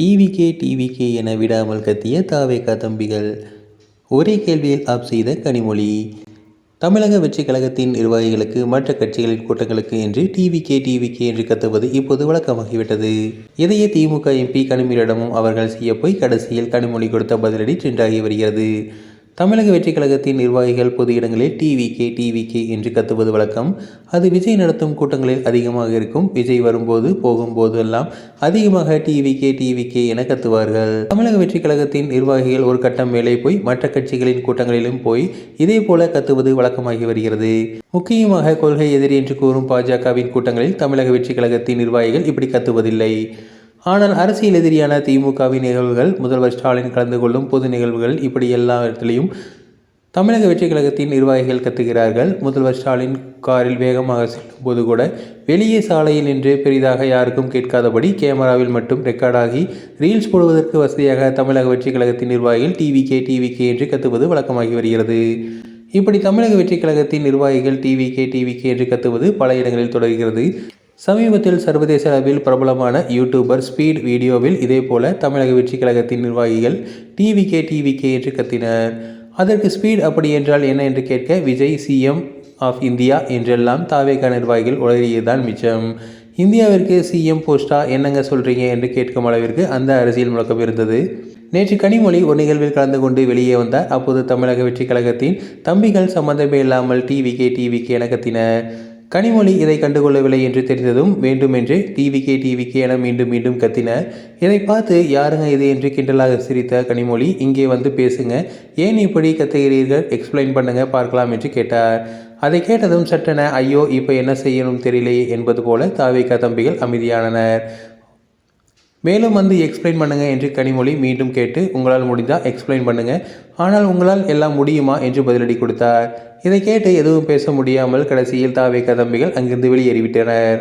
TVK TVK என விடாமல் கத்திய தாவேகா தம்பிகள். ஒரே கேள்வியில் ஆப் செய்த கனிமொழி. தமிழக வெற்றி கழகத்தின் நிர்வாகிகளுக்கு மற்ற கட்சிகளின் கூட்டங்களுக்கு என்று டிவிகே டிவிகே என்று கத்துவது இப்போது வழக்கமாகிவிட்டது. இதையே திமுக எம்பி கனிமொழியிடமும் அவர்கள் செய்ய போய் கடைசியில் கனிமொழி கொடுத்த பதிலடி ட்ரெண்டாகி வருகிறது. தமிழக வெற்றி கழகத்தின் நிர்வாகிகள் பொது இடங்களில் டிவிகே டிவிகே என்று கத்துவது வழக்கம். அது விஜய் நடத்தும் கூட்டங்களில் அதிகமாக இருக்கும். விஜய் வரும்போது போகும்போது எல்லாம் அதிகமாக டிவிகே டிவிகே என கத்துவார்கள். தமிழக வெற்றி கழகத்தின் நிர்வாகிகள் ஒரு கட்டம் மேலே போய் மற்ற கட்சிகளின் கூட்டங்களிலும் போய் இதே போல கத்துவது வழக்கமாகி வருகிறது. முக்கியமாக கொள்கை எதிரி என்று கூறும் பாஜகவின் கூட்டங்களில் தமிழக வெற்றி கழகத்தின் நிர்வாகிகள் இப்படி கத்துவதில்லை. ஆனால் அரசியல் எதிரியான திமுகவின் நிகழ்வுகள் முதல்வர் ஸ்டாலின் கலந்து கொள்ளும் பொது நிகழ்வுகள் இப்படி எல்லா இடத்துலையும் தமிழக வெற்றிக் கழகத்தின் நிர்வாகிகள் கத்துகிறார்கள். முதல்வர் ஸ்டாலின் காரில் வேகமாக செல்லும் போது கூட வெளியே சாலையில் நின்று பெரிதாக யாருக்கும் கேட்காதபடி கேமராவில் மட்டும் ரெக்கார்டாகி ரீல்ஸ் போடுவதற்கு வசதியாக தமிழக வெற்றிக் கழகத்தின் நிர்வாகிகள் டிவிகே டிவிகே என்று கத்துவது வழக்கமாகி வருகிறது. இப்படி தமிழக வெற்றிக் கழகத்தின் நிர்வாகிகள் டிவிகே டிவிகே என்று கத்துவது பல இடங்களில் தொடர்கிறது. சமீபத்தில் சர்வதேச அளவில் பிரபலமான யூடியூபர் ஸ்பீட் வீடியோவில் இதேபோல தமிழக வெற்றி கழகத்தின் நிர்வாகிகள் டிவிகே டிவிகே என்று கத்தினர். அதற்கு ஸ்பீட் அப்படி என்றால் என்ன என்று கேட்க விஜய் சிஎம் ஆஃப் இந்தியா என்றெல்லாம் தாவேகா நிர்வாகிகள் உளறியதுதான் மிச்சம். இந்தியாவிற்கு சிஎம் போஸ்டா என்னங்க சொல்கிறீங்க என்று கேட்கும் அளவிற்கு அந்த அரசியல் முழக்கம் இருந்தது. நேற்று கனிமொழி ஒரு நிகழ்வில் கலந்து கொண்டு வெளியே வந்தார். அப்போது தமிழக வெற்றி கழகத்தின் தம்பிகள் சம்பந்தமே இல்லாமல் டிவிகே டிவிகே என கத்தினர். கனிமொழி இதை கண்டுகொள்ளவில்லை என்று தெரிந்ததும் வேண்டுமென்று டிவிகே டிவிகே என மீண்டும் மீண்டும் கத்தின. இதை பார்த்து யாருங்க இது என்று கிண்டலாக சிரித்த கனிமொழி இங்கே வந்து பேசுங்க. ஏன் இப்படி கத்துகிறீர்கள்? எக்ஸ்பிளைன் பண்ணுங்க பார்க்கலாம் என்று கேட்டார். அதை கேட்டதும் சட்டென ஐயோ இப்போ என்ன செய்யணும் தெரியலையே என்பது போல தாவேக்கா தம்பிகள் அமைதியானனர். மேலும் வந்து எக்ஸ்பிளைன் பண்ணுங்கள் என்று கனிமொழி மீண்டும் கேட்டு உங்களால் முடிந்தால் எக்ஸ்பிளைன் பண்ணுங்கள் ஆனால் உங்களால் எல்லாம் முடியுமா என்று பதிலடி கொடுத்தார். இதை கேட்டு எதுவும் பேச முடியாமல் கடைசியில் தாவே கதம்பிகள் அங்கிருந்து வெளியேறிவிட்டனர்.